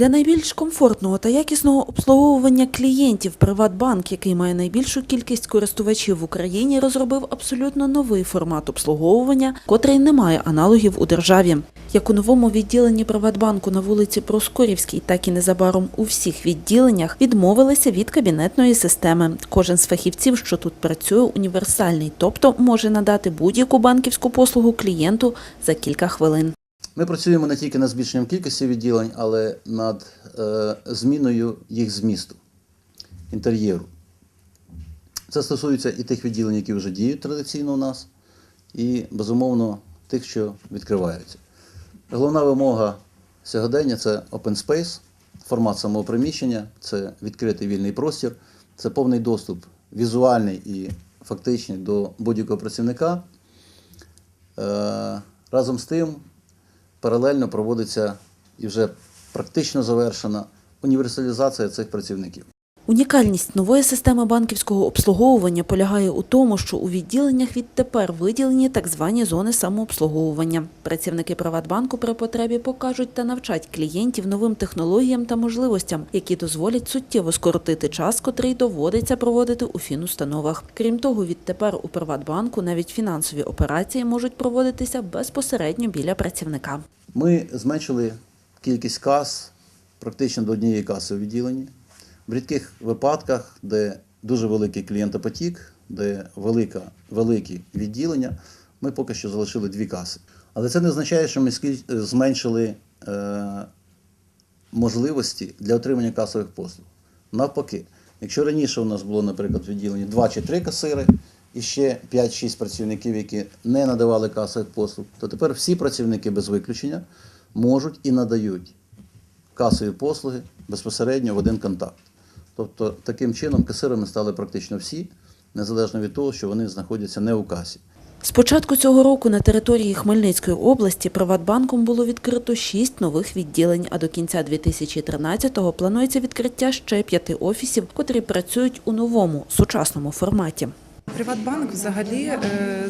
Для найбільш комфортного та якісного обслуговування клієнтів Приватбанк, який має найбільшу кількість користувачів в Україні, розробив абсолютно новий формат обслуговування, котрий не має аналогів у державі. Як у новому відділенні Приватбанку на вулиці Проскурівській, так і незабаром у всіх відділеннях відмовилися від кабінетної системи. Кожен з фахівців, що тут працює, універсальний, тобто може надати будь-яку банківську послугу клієнту за кілька хвилин. Ми працюємо не тільки над збільшенням кількості відділень, але над е, зміною їх змісту, інтер'єру. Це стосується і тих відділень, які вже діють традиційно у нас, і, безумовно, тих, що відкриваються. Головна вимога сьогодення це open space, формат самого приміщення, це відкритий вільний простір, це повний доступ візуальний і фактичний до будь-якого працівника. Е, Разом з тим, паралельно проводиться і вже практично завершена універсалізація цих працівників. Унікальність нової системи банківського обслуговування полягає у тому, що у відділеннях відтепер виділені так звані зони самообслуговування. Працівники Приватбанку при потребі покажуть та навчать клієнтів новим технологіям та можливостям, які дозволять суттєво скоротити час, котрий доводиться проводити у фінустановах. Крім того, відтепер у Приватбанку навіть фінансові операції можуть проводитися безпосередньо біля працівника. Ми зменшили кількість кас практично до однієї каси у відділенні. В рідких випадках, де дуже великий клієнтопотік, де велика, великі відділення, ми поки що залишили дві каси. Але це не означає, що ми зменшили е, можливості для отримання касових послуг. Навпаки, якщо раніше у нас було, наприклад, в відділенні 2 чи 3 касири і ще 5-6 працівників, які не надавали касових послуг, то тепер всі працівники без виключення можуть і надають касові послуги безпосередньо в один контакт. Тобто таким чином касирами стали практично всі, незалежно від того, що вони знаходяться не у касі. З початку цього року на території Хмельницької області Приватбанком було відкрито шість нових відділень, а до кінця 2013-го планується відкриття ще п'яти офісів, котрі працюють у новому сучасному форматі. Приватбанк взагалі е,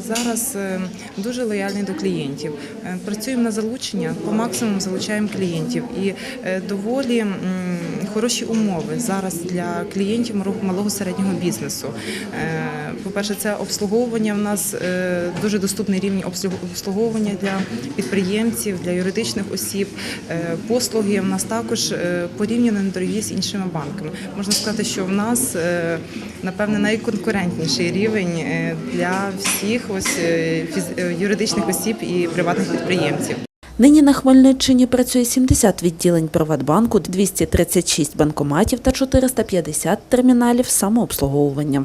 зараз е, дуже лояльний до клієнтів. Е, Працюємо на залучення, по максимуму залучаємо клієнтів і доволі хороші умови зараз для клієнтів малого середнього бізнесу. Е, По-перше, це обслуговування в нас е, дуже доступний рівень обслуг- обслуговування для підприємців, для юридичних осіб. Е, Послуги в нас також порівняно недорогі з іншими банками. Можна сказати, що в нас напевне найконкурентніший рівень для всіх ось юридичних осіб і приватних підприємців. Нині на Хмельниччині працює 70 відділень Приватбанку, 236 банкоматів та 450 терміналів самообслуговування.